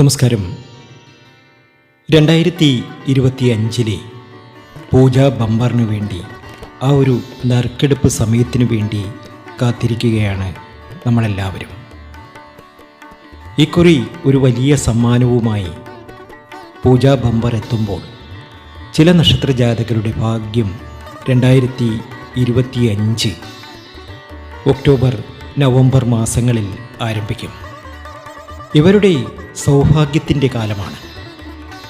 നമസ്കാരം. രണ്ടായിരത്തി ഇരുപത്തി അഞ്ചിലെ പൂജാ ബമ്പറിനു വേണ്ടി ആ ഒരു നറുക്കെടുപ്പ് സമയത്തിനു വേണ്ടി കാത്തിരിക്കുകയാണ് നമ്മളെല്ലാവരും. ഇക്കുറി ഒരു വലിയ സമ്മാനവുമായി പൂജാ ബമ്പർ എത്തുമ്പോൾ ചില നക്ഷത്ര ജാതകരുടെ ഭാഗ്യം രണ്ടായിരത്തി ഇരുപത്തി അഞ്ച് ഒക്ടോബർ നവംബർ മാസങ്ങളിൽ ആരംഭിക്കും. ഇവരുടെ സൗഭാഗ്യത്തിന്റെ കാലമാണ്.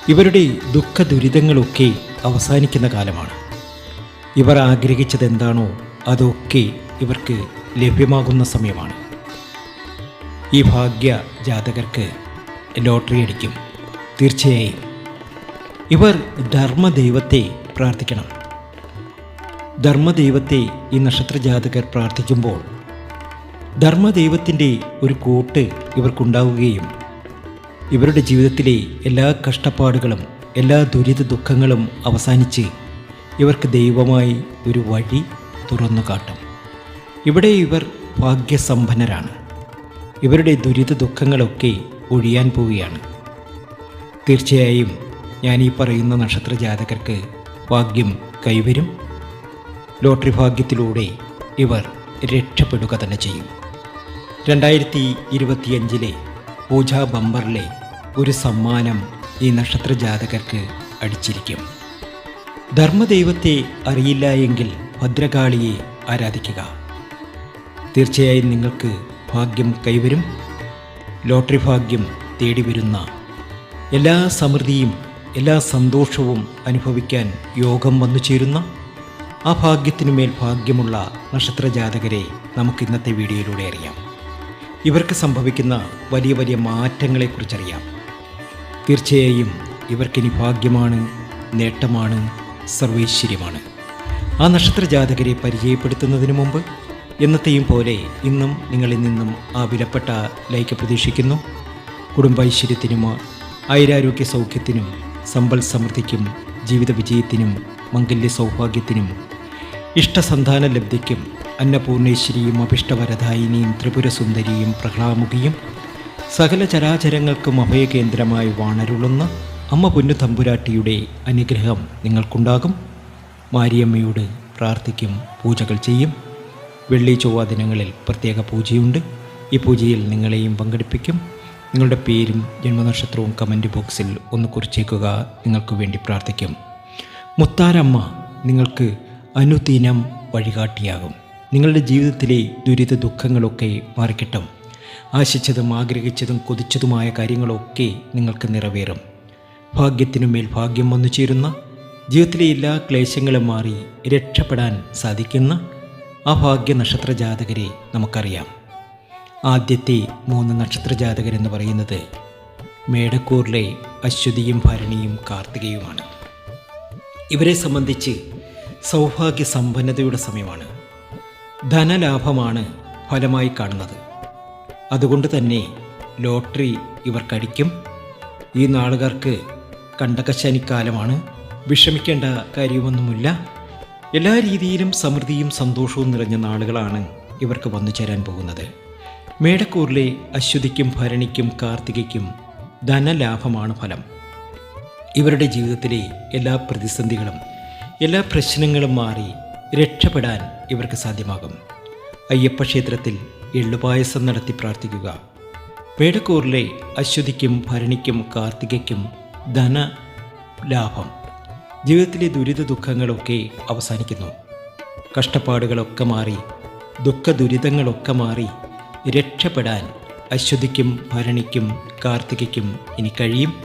ഇവരുടെ ദുഃഖ ദുരിതങ്ങളൊക്കെ അവസാനിക്കുന്ന കാലമാണ്. ഇവർ ആഗ്രഹിച്ചത് എന്താണോ അതൊക്കെ ഇവർക്ക് ലഭ്യമാകുന്ന സമയമാണ്. ഈ ഭാഗ്യ ജാതകർക്ക് ലോട്ടറി അടിക്കും. തീർച്ചയായും ഇവർ ധർമ്മദൈവത്തെ പ്രാർത്ഥിക്കണം. ധർമ്മദൈവത്തെ ഈ നക്ഷത്ര ജാതകർ പ്രാർത്ഥിക്കുമ്പോൾ ധർമ്മദൈവത്തിന്റെ ഒരു കൂട്ട് ഇവർക്കുണ്ടാവുകയും ഇവരുടെ ജീവിതത്തിലെ എല്ലാ കഷ്ടപ്പാടുകളും എല്ലാ ദുരിത ദുഃഖങ്ങളും അവസാനിച്ച് ഇവർക്ക് ദൈവമായി ഒരു വഴി തുറന്നു കാട്ടും ഇവിടെ ഇവർ ഭാഗ്യസമ്പന്നരാണ്. ഇവരുടെ ദുരിത ദുഃഖങ്ങളൊക്കെ ഒഴിയാൻ പോവുകയാണ്. തീർച്ചയായും ഞാൻ ഈ പറയുന്ന നക്ഷത്ര ജാതകർക്ക് ഭാഗ്യം കൈവരും. ലോട്ടറി ഭാഗ്യത്തിലൂടെ ഇവർ രക്ഷപ്പെടുക തന്നെ ചെയ്യും. രണ്ടായിരത്തി ഇരുപത്തിയഞ്ചിലെ പൂജാ ബമ്പറിലെ ഒരു സമ്മാനം ഈ നക്ഷത്ര ജാതകർക്ക് അടിച്ചിരിക്കും. ധർമ്മദൈവത്തെ അറിയില്ല എങ്കിൽ ഭദ്രകാളിയെ ആരാധിക്കുക. തീർച്ചയായും നിങ്ങൾക്ക് ഭാഗ്യം കൈവരും. ലോട്ടറി ഭാഗ്യം തേടി വരുന്ന എല്ലാ സമൃദ്ധിയും എല്ലാ സന്തോഷവും അനുഭവിക്കാൻ യോഗം വന്നു ചേരുന്ന ആ ഭാഗ്യത്തിനുമേൽ ഭാഗ്യമുള്ള നക്ഷത്ര ജാതകരെ നമുക്ക് ഇന്നത്തെ വീഡിയോയിലൂടെ അറിയാം. ഇവർക്ക് സംഭവിക്കുന്ന വലിയ വലിയ മാറ്റങ്ങളെക്കുറിച്ചറിയാം. തീർച്ചയായും ഇവർക്കിനി ഭാഗ്യമാണ് നേട്ടമാണ് സർവൈശ്വര്യമാണ്. ആ നക്ഷത്ര ജാതകരെ പരിചയപ്പെടുത്തുന്നതിന് മുമ്പ് എന്നത്തെയും പോലെ ഇന്നും നിങ്ങളിൽ നിന്നും ആ വിലപ്പെട്ട ലൈക്ക് പ്രതീക്ഷിക്കുന്നു. കുടുംബൈശ്വര്യത്തിനും ഐരാരോഗ്യ സൗഖ്യത്തിനും സമ്പൽ സമൃദ്ധിക്കും ജീവിത വിജയത്തിനും മംഗല്യ സൗഭാഗ്യത്തിനും ഇഷ്ടസന്താന ലബ്ധിക്കും അന്നപൂർണേശ്വരിയും അഭിഷ്ടവരദായിനിയും ത്രിപുരസുന്ദരിയും പ്രഹ്ലാമുഖിയും സകല ചരാചരങ്ങൾക്കും അഭയകേന്ദ്രമായി വാണരുളുന്ന അമ്മ പൊന്നു തമ്പുരാട്ടിയുടെ അനുഗ്രഹം നിങ്ങൾക്കുണ്ടാകും. മാരിയമ്മയോട് പ്രാർത്ഥിക്കും പൂജകൾ ചെയ്യും. വെള്ളി ചൊവ്വ ദിനങ്ങളിൽ പ്രത്യേക പൂജയുണ്ട്. ഈ പൂജയിൽ നിങ്ങളെയും പങ്കെടുപ്പിക്കും. നിങ്ങളുടെ പേരും ജന്മനക്ഷത്രവും കമന്റ് ബോക്സിൽ ഒന്ന് കുറിച്ചേക്കുക. നിങ്ങൾക്ക് വേണ്ടി പ്രാർത്ഥിക്കും. മുത്താരമ്മ നിങ്ങൾക്ക് അനുദിനം വഴികാട്ടിയാകും. നിങ്ങളുടെ ജീവിതത്തിലെ ദുരിത ദുഃഖങ്ങളൊക്കെ മാറിക്കിട്ടും. ആശിച്ചതും ആഗ്രഹിച്ചതും കൊതിച്ചതുമായ കാര്യങ്ങളൊക്കെ നിങ്ങൾക്ക് നിറവേറും. ഭാഗ്യത്തിനുമേൽ ഭാഗ്യം വന്നു ചേരുന്ന ജീവിതത്തിലെ എല്ലാ ക്ലേശങ്ങളും മാറി രക്ഷപ്പെടാൻ സാധിക്കുന്ന ആ ഭാഗ്യ നക്ഷത്ര ജാതകരെ നമുക്കറിയാം. ആദ്യത്തെ മൂന്ന് നക്ഷത്ര ജാതകരെന്ന് പറയുന്നത് മേടക്കൂറിലെ അശ്വതിയും ഭരണിയും കാർത്തികയുമാണ്. ഇവരെ സംബന്ധിച്ച് സൗഭാഗ്യ സമ്പന്നതയുടെ സമയമാണ്. ധനലാഭമാണ് ഫലമായി കാണുന്നത്. അതുകൊണ്ട് തന്നെ ലോട്ടറി ഇവർക്കടിക്കും ഈ നാളുകാർക്ക് കണ്ടകശനിക്കാലമാണ്. വിഷമിക്കേണ്ട കാര്യമൊന്നുമില്ല. എല്ലാ രീതിയിലും സമൃദ്ധിയും സന്തോഷവും നിറഞ്ഞ നാളുകളാണ് ഇവർക്ക് വന്നു ചേരാൻ പോകുന്നത്. മേടക്കൂറിലെ അശ്വതിക്കും ഭരണിക്കും കാർത്തികയ്ക്കും ധനലാഭമാണ് ഫലം. ഇവരുടെ ജീവിതത്തിലെ എല്ലാ പ്രതിസന്ധികളും എല്ലാ പ്രശ്നങ്ങളും മാറി രക്ഷപ്പെടാൻ ഇവർക്ക് സാധ്യമാകും. അയ്യപ്പ ക്ഷേത്രത്തിൽ എള്ളുപായസം നടത്തി പ്രാർത്ഥിക്കുക. പേടക്കൂറിലെ അശ്വതിക്കും ഭരണിക്കും കാർത്തികയ്ക്കും ധന ലാഭം. ജീവിതത്തിലെ ദുരിത ദുഃഖങ്ങളൊക്കെ അവസാനിക്കുന്നു. കഷ്ടപ്പാടുകളൊക്കെ മാറി ദുഃഖ ദുരിതങ്ങളൊക്കെ മാറി രക്ഷപ്പെടാൻ അശ്വതിക്കും ഭരണിക്കും കാർത്തികയ്ക്കും ഇനി കഴിയും.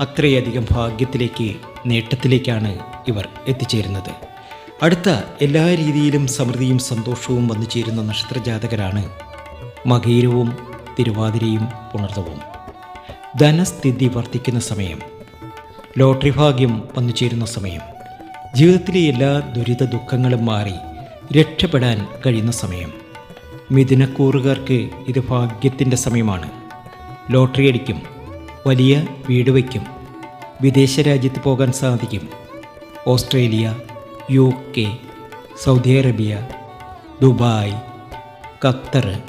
അത്രയധികം ഭാഗ്യത്തിലേക്ക് നേട്ടത്തിലേക്കാണ് ഇവർ എത്തിച്ചേരുന്നത്. അടുത്ത എല്ലാ രീതിയിലും സമൃദ്ധിയും സന്തോഷവും വന്നു ചേരുന്ന നക്ഷത്രജാതകരാണ് മകീരവും തിരുവാതിരയും പുണർത്തവും ധനസ്ഥിതി വർദ്ധിക്കുന്ന സമയം ലോട്ടറി ഭാഗ്യം വന്നു ചേരുന്ന സമയം ജീവിതത്തിലെ എല്ലാ ദുരിത ദുഃഖങ്ങളും മാറി രക്ഷപ്പെടാൻ കഴിയുന്ന സമയം. മിഥുനക്കൂറുകാർക്ക് ഇത് ഭാഗ്യത്തിന്റെ സമയമാണ്. ലോട്ടറി അടിക്കും വലിയ വീട് വയ്ക്കും വിദേശ രാജ്യത്ത് പോകാൻ സാധിക്കും. Australia U K Saudi Arabia Dubai Qatar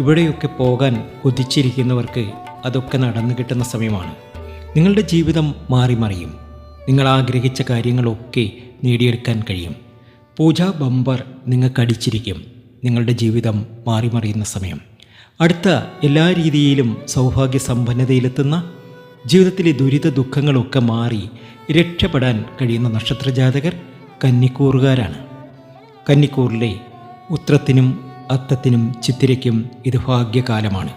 ഇവിടെയൊക്കെ പോകാൻ കൊതിച്ചിരിക്കുന്നവർക്ക് അതൊക്കെ നടന്നു കിട്ടുന്ന സമയമാണ്. നിങ്ങളുടെ ജീവിതം മാറി മറിയും. നിങ്ങൾ ആഗ്രഹിച്ച കാര്യങ്ങളൊക്കെ നേടിയെടുക്കാൻ കഴിയും. പൂജാ ബമ്പർ നിങ്ങൾക്കടിച്ചിരിക്കും നിങ്ങളുടെ ജീവിതം മാറി മറിയുന്ന സമയം. അടുത്ത എല്ലാ രീതിയിലും സൗഭാഗ്യ സമ്പന്നതയിലെത്തുന്ന ജീവിതത്തിലെ ദുരിത ദുഃഖങ്ങളൊക്കെ മാറി രക്ഷപ്പെടാൻ കഴിയുന്ന നക്ഷത്രജാതകർ കന്നിക്കൂറുകാരാണ്. കന്നിക്കൂറിലെ ഉത്രത്തിനും അത്തത്തിനും ചിത്തിരയ്ക്കും ഇത് ഭാഗ്യകാലമാണ്.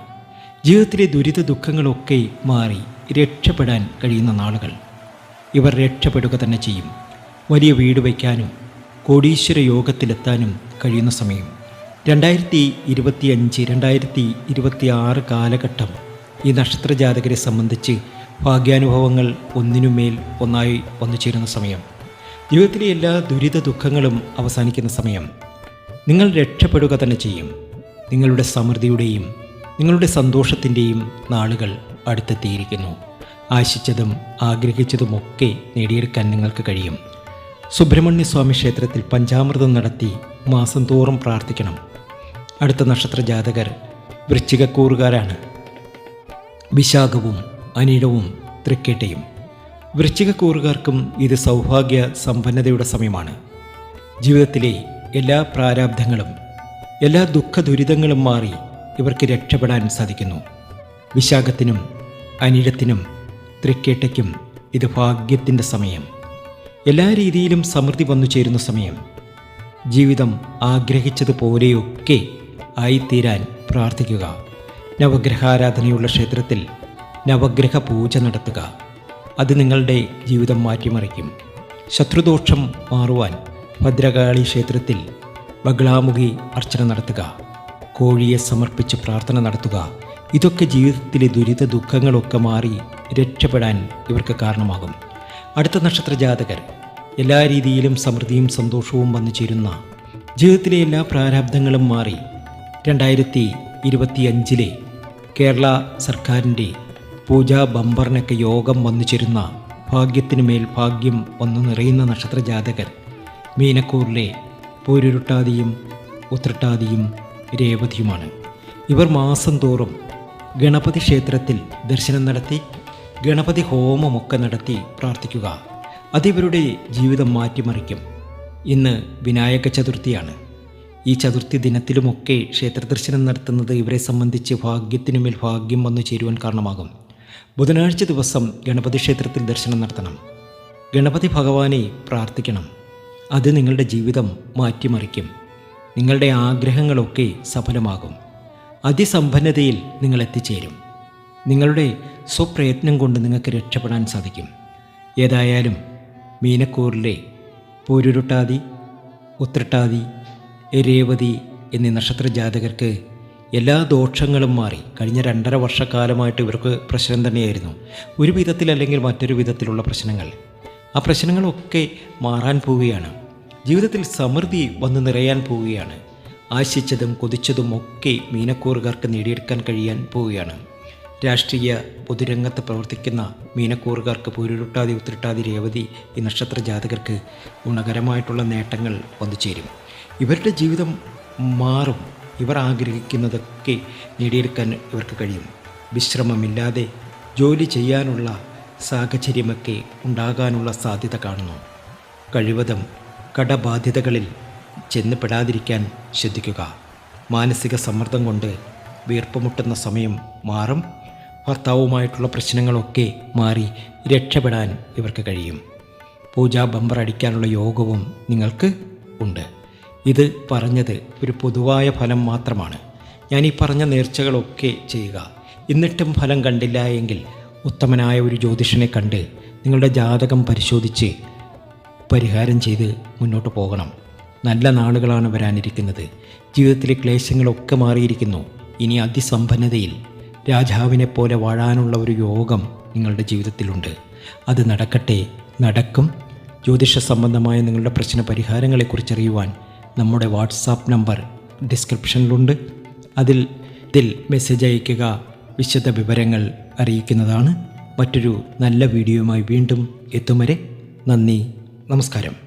ജീവിതത്തിലെ ദുരിത ദുഃഖങ്ങളൊക്കെ മാറി രക്ഷപ്പെടാൻ കഴിയുന്ന നാളുകൾ. ഇവർ രക്ഷപ്പെടുക തന്നെ ചെയ്യും. വലിയ വീട് വയ്ക്കാനും കോടീശ്വര യോഗത്തിലെത്താനും കഴിയുന്ന സമയം. രണ്ടായിരത്തി ഇരുപത്തിയഞ്ച് രണ്ടായിരത്തി ഇരുപത്തി ആറ് കാലഘട്ടം ഈ നക്ഷത്രജാതകരെ സംബന്ധിച്ച് ഭാഗ്യാനുഭവങ്ങൾ ഒന്നിനുമേൽ ഒന്നായി വന്നു ചേരുന്ന സമയം. ജീവിതത്തിലെ എല്ലാ ദുരിത ദുഃഖങ്ങളും അവസാനിക്കുന്ന സമയം. നിങ്ങൾ രക്ഷപ്പെടുക തന്നെ ചെയ്യും. നിങ്ങളുടെ സമൃദ്ധിയുടെയും നിങ്ങളുടെ സന്തോഷത്തിന്റെയും നാളുകൾ അടുത്തെത്തിയിരിക്കുന്നു. ആശിച്ചതും ആഗ്രഹിച്ചതുമൊക്കെ നേടിയെടുക്കാൻ നിങ്ങൾക്ക് കഴിയും. സുബ്രഹ്മണ്യ സ്വാമി ക്ഷേത്രത്തിൽ പഞ്ചാമൃതം നടത്തി മാസം തോറും പ്രാർത്ഥിക്കണം. അടുത്ത നക്ഷത്ര ജാതകർ വൃശ്ചികക്കൂറുകാരാണ്. വിശാഖവും അനിഴവും തൃക്കേട്ടയും. വൃശ്ചികക്കൂറുകാർക്കും ഇത് സൗഭാഗ്യ സമ്പന്നതയുടെ സമയമാണ്. ജീവിതത്തിലെ എല്ലാ പ്രാരാബ്ധങ്ങളും എല്ലാ ദുഃഖ ദുരിതങ്ങളും മാറി ഇവർക്ക് രക്ഷപ്പെടാൻ സാധിക്കുന്നു. വിശാഖത്തിനും അനിഴത്തിനും തൃക്കേട്ടയ്ക്കും ഇത് ഭാഗ്യത്തിന്റെ സമയം. എല്ലാ രീതിയിലും സമൃദ്ധി വന്നു ചേരുന്ന സമയം. ജീവിതം ആഗ്രഹിച്ചതുപോലെയൊക്കെ ആയിത്തീരാൻ പ്രാർത്ഥിക്കുക. നവഗ്രഹാരാധനയുള്ള ക്ഷേത്രത്തിൽ നവഗ്രഹ പൂജ നടത്തുക. അത് നിങ്ങളുടെ ജീവിതം മാറ്റിമറിക്കും. ശത്രുദോഷം മാറുവാൻ ഭദ്രകാളി ക്ഷേത്രത്തിൽ ബഗ്ലാമുഖി അർച്ചന നടത്തുക. കോഴിയെ സമർപ്പിച്ച് പ്രാർത്ഥന നടത്തുക. ഇതൊക്കെ ജീവിതത്തിലെ ദുരിത ദുഃഖങ്ങളൊക്കെ മാറി രക്ഷപ്പെടാൻ ഇവർക്ക് കാരണമാകും. അടുത്ത നക്ഷത്ര ജാതകർ എല്ലാ രീതിയിലും സമൃദ്ധിയും സന്തോഷവും വന്നു ചേരുന്ന ജീവിതത്തിലെ എല്ലാ പ്രാരാബ്ദങ്ങളും മാറി രണ്ടായിരത്തി ഇരുപത്തിയഞ്ചിലെ കേരള സർക്കാരിന്റെ പൂജാ ബമ്പറിനൊക്കെ യോഗം വന്നു ചേരുന്ന ഭാഗ്യത്തിനു മേൽ ഭാഗ്യം വന്നു നിറയുന്ന നക്ഷത്ര ജാതകർ മീനക്കൂറിലെ പൂരുരുട്ടാതിയും ഉത്രട്ടാതിയും രേവതിയുമാണ്. ഇവർ മാസം തോറും ഗണപതി ക്ഷേത്രത്തിൽ ദർശനം നടത്തി ഗണപതി ഹോമമൊക്കെ നടത്തി പ്രാർത്ഥിക്കുക. അതിവരുടെ ജീവിതം മാറ്റിമറിക്കും. ഇന്ന് വിനായക ചതുർത്ഥിയാണ്. ഈ ചതുർത്ഥി ദിനത്തിലുമൊക്കെ ക്ഷേത്ര ദർശനം നടത്തുന്നത് ഇവരെ സംബന്ധിച്ച് ഭാഗ്യത്തിനുമേൽ ഭാഗ്യം വന്നു ചേരുവാൻ കാരണമാകും. ബുധനാഴ്ച ദിവസം ഗണപതി ക്ഷേത്രത്തിൽ ദർശനം നടത്തണം. ഗണപതി ഭഗവാനെ പ്രാർത്ഥിക്കണം. അത് നിങ്ങളുടെ ജീവിതം മാറ്റിമറിക്കും. നിങ്ങളുടെ ആഗ്രഹങ്ങളൊക്കെ സഫലമാകും. അതിസമ്പന്നതയിൽ നിങ്ങൾ എത്തിച്ചേരും. നിങ്ങളുടെ സ്വപ്രയത്നം കൊണ്ട് നിങ്ങൾക്ക് രക്ഷപ്പെടാൻ സാധിക്കും. ഏതായാലും മീനക്കൂറിലെ പൂരുരുട്ടാതി ഉത്രട്ടാതി രേവതി എന്നീ നക്ഷത്ര ജാതകർക്ക് എല്ലാ ദോഷങ്ങളും മാറി. കഴിഞ്ഞ രണ്ടര വർഷക്കാലമായിട്ട് ഇവർക്ക് പ്രശ്നം തന്നെയായിരുന്നു. ഒരു വിധത്തിൽ അല്ലെങ്കിൽ മറ്റൊരു വിധത്തിലുള്ള പ്രശ്നങ്ങൾ. ആ പ്രശ്നങ്ങളൊക്കെ മാറാൻ പോവുകയാണ്. ജീവിതത്തിൽ സമൃദ്ധി വന്ന് നിറയാൻ പോവുകയാണ്. ആശിച്ചതും കൊതിച്ചതും ഒക്കെ മീനക്കൂറുകാർക്ക് നേടിയെടുക്കാൻ കഴിയാൻ പോവുകയാണ്. രാഷ്ട്രീയ പൊതുരംഗത്ത് പ്രവർത്തിക്കുന്ന മീനക്കൂറുകാർക്ക് പൂരുരുട്ടാതി ഉത്തിട്ടാതി രേവതി ഈ നക്ഷത്ര ജാതകർക്ക് ഗുണകരമായിട്ടുള്ള നേട്ടങ്ങൾ വന്നു ചേരും ഇവരുടെ ജീവിതം മാറും. ഇവർ ആഗ്രഹിക്കുന്നതൊക്കെ നേടിയെടുക്കാൻ ഇവർക്ക് കഴിയും. വിശ്രമമില്ലാതെ ജോലി ചെയ്യാനുള്ള സാഹചര്യമൊക്കെ ഉണ്ടാകാനുള്ള സാധ്യത കാണുന്നു. കഴിവതും കടബാധ്യതകളിൽ ചെന്ന് പെടാതിരിക്കാൻ ശ്രദ്ധിക്കുക. മാനസിക സമ്മർദ്ദം കൊണ്ട് വീർപ്പുമുട്ടുന്ന സമയം മാറും. ഭർത്താവുമായിട്ടുള്ള പ്രശ്നങ്ങളൊക്കെ മാറി രക്ഷപ്പെടാൻ ഇവർക്ക് കഴിയും. പൂജാ ബമ്പർ അടിക്കാനുള്ള യോഗവും നിങ്ങൾക്ക് ഉണ്ട്. ഇത് പറഞ്ഞത് ഒരു പൊതുവായ ഫലം മാത്രമാണ്. ഞാൻ ഈ പറഞ്ഞ നേർച്ചകളൊക്കെ ചെയ്യുക. എന്നിട്ടും ഫലം കണ്ടില്ല എങ്കിൽ ഉത്തമനായ ഒരു ജ്യോതിഷനെ കണ്ട് നിങ്ങളുടെ ജാതകം പരിശോധിച്ച് പരിഹാരം ചെയ്ത് മുന്നോട്ട് പോകണം. നല്ല നാളുകളാണ് വരാനിരിക്കുന്നത്. ജീവിതത്തിലെ ക്ലേശങ്ങളൊക്കെ മാറിയിരിക്കുന്നു. ഇനി അതിസമ്പന്നതയിൽ രാജാവിനെ പോലെ വാഴാനുള്ള ഒരു യോഗം നിങ്ങളുടെ ജീവിതത്തിലുണ്ട്. അത് നടക്കട്ടെ. നടക്കും. ജ്യോതിഷ സംബന്ധമായ നിങ്ങളുടെ പ്രശ്ന പരിഹാരങ്ങളെക്കുറിച്ച് അറിയുവാൻ നമ്മുടെ വാട്സാപ്പ് നമ്പർ ഡിസ്ക്രിപ്ഷനിലുണ്ട്. അതിൽ ഇതിൽ മെസ്സേജ് അയയ്ക്കുക വിശദ വിവരങ്ങൾ അറിയിക്കുന്നതാണ്. മറ്റൊരു നല്ല വീഡിയോയുമായി വീണ്ടും എത്തും വരെ നന്ദി നമസ്കാരം.